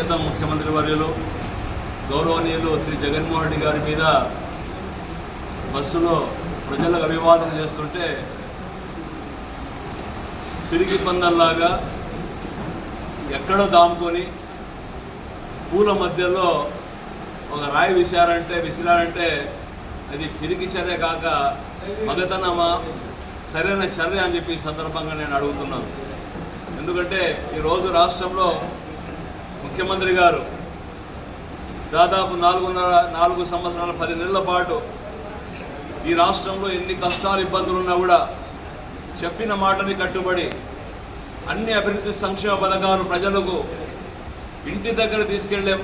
ప్రియతమ ముఖ్యమంత్రి వర్యులు గౌరవనీయులు శ్రీ జగన్మోహన్ రెడ్డి గారి మీద బస్సులో ప్రజలకు అభివాదన చేస్తుంటే తిరిగి పందల్లాగా ఎక్కడో దాముకొని పూల మధ్యలో ఒక రాయి విసిరారంటే విసిరారంటే అది పిరికి చర్య కాక మగతనమా సరైన చర్య అని చెప్పి సందర్భంగా నేను అడుగుతున్నాను. ఎందుకంటే ఈరోజు రాష్ట్రంలో ముఖ్యమంత్రి గారు దాదాపు నాలుగున్నర నాలుగు సంవత్సరాల పది నెలల పాటు ఈ రాష్ట్రంలో ఎన్ని కష్టాలు ఇబ్బందులు ఉన్నా కూడా చెప్పిన మాటని కట్టుబడి అన్ని అభివృద్ధి సంక్షేమ పథకాలు ప్రజలకు ఇంటి దగ్గర తీసుకెళ్ళే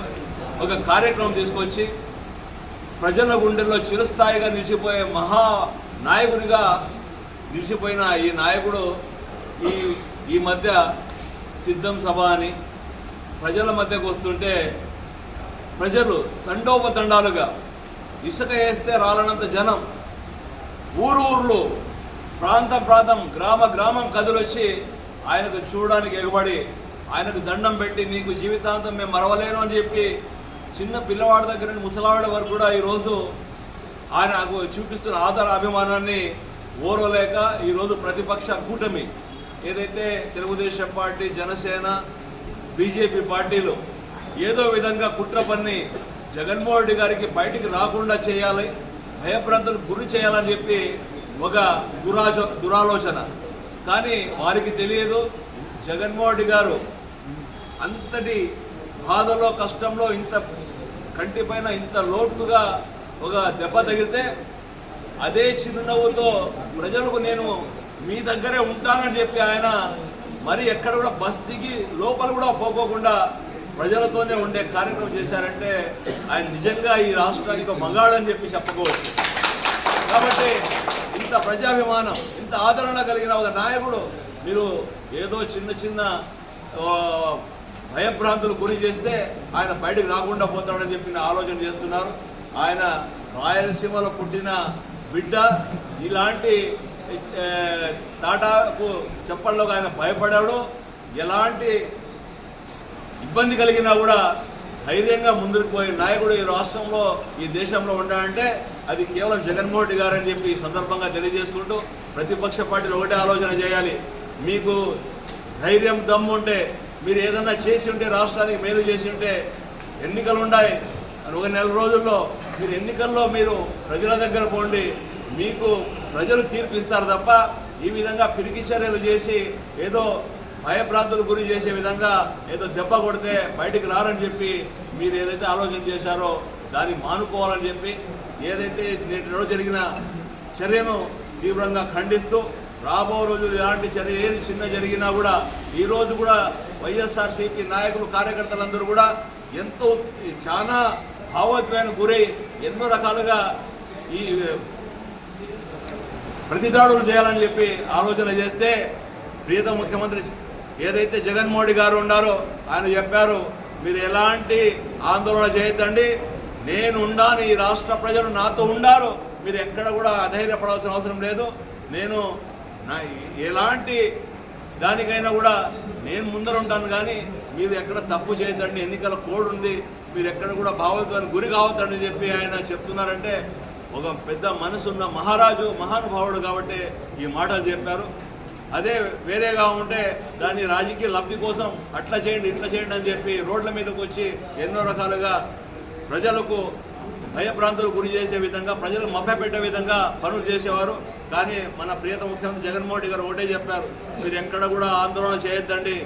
ఒక కార్యక్రమం తీసుకొచ్చి ప్రజల గుండెల్లో చిరస్థాయిగా నిలిచిపోయే మహా నాయకుడిగా నిలిచిపోయిన ఈ నాయకుడు ఈ ఈ మధ్య సిద్ధం సభ అని ప్రజల మధ్యకు వస్తుంటే ప్రజలు తండోపతండాలుగా ఇసుక వేస్తే రాలనంత జనం. ఊరు ఊర్లు ప్రాంతం ప్రాంతం గ్రామ గ్రామం కదిలొచ్చి ఆయనకు చూడడానికి ఎగబడి ఆయనకు దండం పెట్టి నీకు జీవితాంతం మేము మరవలేను అని చెప్పి చిన్న పిల్లవాడి దగ్గర నుండి ముసలావాడి వరకు కూడా ఈరోజు ఆయనకు చూపిస్తున్న ఆధార అభిమానాన్ని ఓర్వలేక ఈరోజు ప్రతిపక్ష కూటమి ఏదైతే తెలుగుదేశం పార్టీ జనసేన బీజేపీ పార్టీలు ఏదో విధంగా కుట్ర పన్ని జగన్మోహన్ రెడ్డి గారికి బయటికి రాకుండా చేయాలి భయభ్రాంతులకు గురి చేయాలని చెప్పి ఒక దురాచ దురాలోచన. కానీ వారికి తెలియదు జగన్మోహన్ రెడ్డి గారు అంతటి బాధలో కష్టంలో ఇంత కంటిపైన ఇంత లోతుగా ఒక దెబ్బ తగిలితే అదే చిరునవ్వుతో ప్రజలకు నేను మీ దగ్గరే ఉంటానని చెప్పి ఆయన మరి ఎక్కడ కూడా బస్ దిగి లోపల కూడా పోకోకుండా ప్రజలతోనే ఉండే కార్యక్రమం చేశారంటే ఆయన నిజంగా ఈ రాష్ట్రానికి మగాడని చెప్పి చెప్పుకోవచ్చు కాబట్టి ఇంత ప్రజాభిమానం ఇంత ఆదరణ కలిగిన ఒక నాయకుడు మీరు ఏదో చిన్న చిన్న భయభ్రాంతులు గురి చేస్తే ఆయన బయటకు రాకుండా పోతాడని చెప్పి ఆలోచన చేస్తున్నారు. ఆయన రాయలసీమలో పుట్టిన బిడ్డ ఇలాంటి టాటాకు చెప్పడంలో ఆయన భయపడాడు. ఎలాంటి ఇబ్బంది కలిగినా కూడా ధైర్యంగా ముందుకు పోయే నాయకుడు ఈ రాష్ట్రంలో ఈ దేశంలో ఉండాలంటే అది కేవలం జగన్మోహన్ రెడ్డి గారు అని చెప్పి ఈ సందర్భంగా తెలియజేసుకుంటూ ప్రతిపక్ష పార్టీలు ఒకటే ఆలోచన చేయాలి. మీకు ధైర్యం దమ్ము ఉంటే మీరు ఏదన్నా చేసి ఉంటే రాష్ట్రానికి మేలు చేసి ఉంటే ఎన్నికలు ఉన్నాయి ఒక నెల రోజుల్లో మీరు ఎన్నికల్లో మీరు ప్రజల దగ్గర పోండి. మీకు ప్రజలు తీర్పు ఇస్తారు తప్ప ఈ విధంగా పిరికి చర్యలు చేసి ఏదో భయభ్రాంతులు గురి చేసే విధంగా ఏదో దెబ్బ కొడితే బయటికి రారని చెప్పి మీరు ఏదైతే ఆలోచన చేశారో దాన్ని మానుకోవాలని చెప్పి ఏదైతే నేటి రోజు జరిగిన చర్యను తీవ్రంగా ఖండిస్తూ రాబో రోజులు ఇలాంటి చర్య ఏది చిన్న జరిగినా కూడా ఈరోజు కూడా వైఎస్ఆర్సీపీ నాయకులు కార్యకర్తలందరూ కూడా ఎంతో చాలా భావోద్వేగానికి గురై ఎన్నో రకాలుగా ఈ ప్రతిదాడులు చేయాలని చెప్పి ఆలోచన చేస్తే ప్రియత ముఖ్యమంత్రి ఏదైతే జగన్మోహన్ గారు ఉన్నారో ఆయన చెప్పారు మీరు ఎలాంటి ఆందోళన చేయొద్దండి. నేను ఉండాను ఈ రాష్ట్ర ప్రజలు నాతో ఉండారు. మీరు ఎక్కడ కూడా అధైర్యపడాల్సిన అవసరం లేదు. నేను నా ఎలాంటి దానికైనా కూడా నేను ముందర ఉంటాను కానీ మీరు ఎక్కడ తప్పు చేయొద్దండి. ఎన్నికల కోడ్ ఉంది. మీరు ఎక్కడ కూడా భావోద్వానికి గురి కావద్దని చెప్పి ఆయన చెప్తున్నారంటే ఒక పెద్ద మనసున్న మహారాజు మహానుభావుడు కాబట్టి ఈ మాటలు చెప్పారు. అదే వేరేగా ఉంటే దాని రాజకీయ లబ్ధి కోసం అట్లా చేయండి ఇట్లా చేయండి అని చెప్పి రోడ్ల మీదకి వచ్చి ఎన్నో రకాలుగా ప్రజలకు భయభ్రాంతులు గురి చేసే విధంగా ప్రజలు మభ్యపెట్టే విధంగా పనులు చేసేవారు. కానీ మన ప్రియత ముఖ్యమంత్రి జగన్మోహన్ రెడ్డి గారు ఒకటే చెప్పారు మీరు ఎక్కడ కూడా ఆందోళన చేయొద్దండి.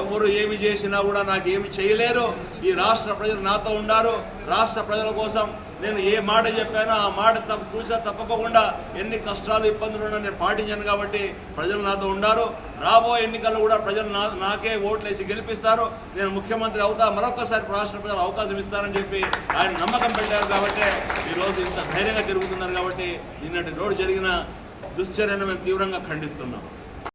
ఎవరు ఏమి చేసినా కూడా నాకు ఏమి చేయలేరు. ఈ రాష్ట్ర ప్రజలు నాతో ఉన్నారు. రాష్ట్ర ప్రజల కోసం నేను ఏ మాట చెప్పానో ఆ మాట తప్ప చూసా తప్పకుండా ఎన్ని కష్టాలు ఇబ్బందులు ఉన్నా నేను పాటించాను కాబట్టి ప్రజలు నాతో ఉన్నారు రాబోయే ఎన్నికల్లో కూడా ప్రజలు నా నాకే ఓట్లేసి గెలిపిస్తారు. నేను ముఖ్యమంత్రి అవుతా మరొకసారి రాష్ట్ర ప్రజలు అవకాశం ఇస్తారని చెప్పి ఆయన నమ్మకం పెట్టారు కాబట్టి ఈరోజు ఇంత ధైర్యంగా తిరుగుతున్నారు కాబట్టి నిన్నటి రోడ్డు జరిగిన దుశ్చర్యను మేము తీవ్రంగా ఖండిస్తున్నాం.